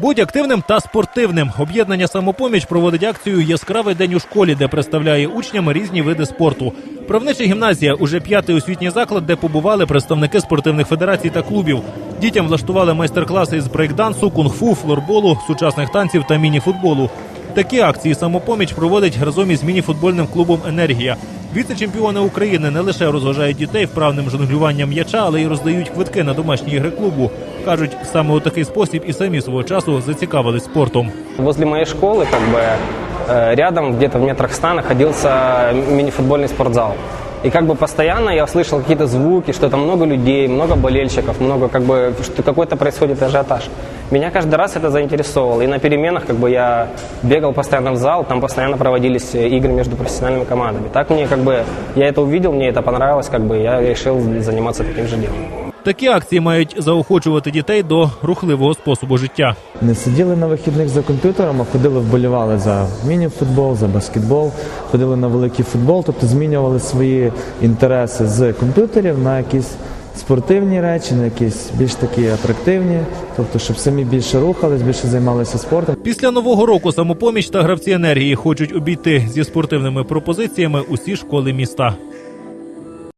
Будь активним та спортивним. Об'єднання самопоміч проводить акцію Яскравий день у школі, де представляє учням різні види спорту. Правнича гімназія уже п'ятий освітній заклад, де побували представники спортивних федерацій та клубів. Дітям влаштували майстер-класи з брейкдансу, кунг-фу, флорболу, сучасних танців та міні-футболу. Такі акції самопоміч проводить разом із міні-футбольним клубом Енергія. Віце-чемпіони України не лише розважають дітей вправним жонглюванням м'яча, але й роздають квитки на домашні ігри клубу. кажуть, саме у такий спосіб і самі свого часу зацікавились спортом. Возле моей школы, как бы э, рядом, где-то в метрах ста, находился мини-футбольный спортзал. И как бы постоянно я слышал какие-то звуки, что там много людей, много болельщиков, много как бы, что какой-то происходит ажиотаж. Меня каждый раз это заинтересовало. И на переменах как бы я бегал постоянно в зал, там постоянно проводились э, игры между профессиональными командами. Так мне как бы, я это увидел, мне это понравилось, как бы я решил заниматься таким же делом. Такі акції мають заохочувати дітей до рухливого способу життя. Не сиділи на вихідних за комп'ютером, а ходили, вболівали за міні-футбол, за баскетбол, ходили на великий футбол, тобто змінювали свої інтереси з комп'ютерів на якісь спортивні речі, на якісь більш такі атрактивні, тобто, щоб самі більше рухались, більше займалися спортом. Після нового року самопоміч та гравці енергії хочуть обійти зі спортивними пропозиціями усі школи міста.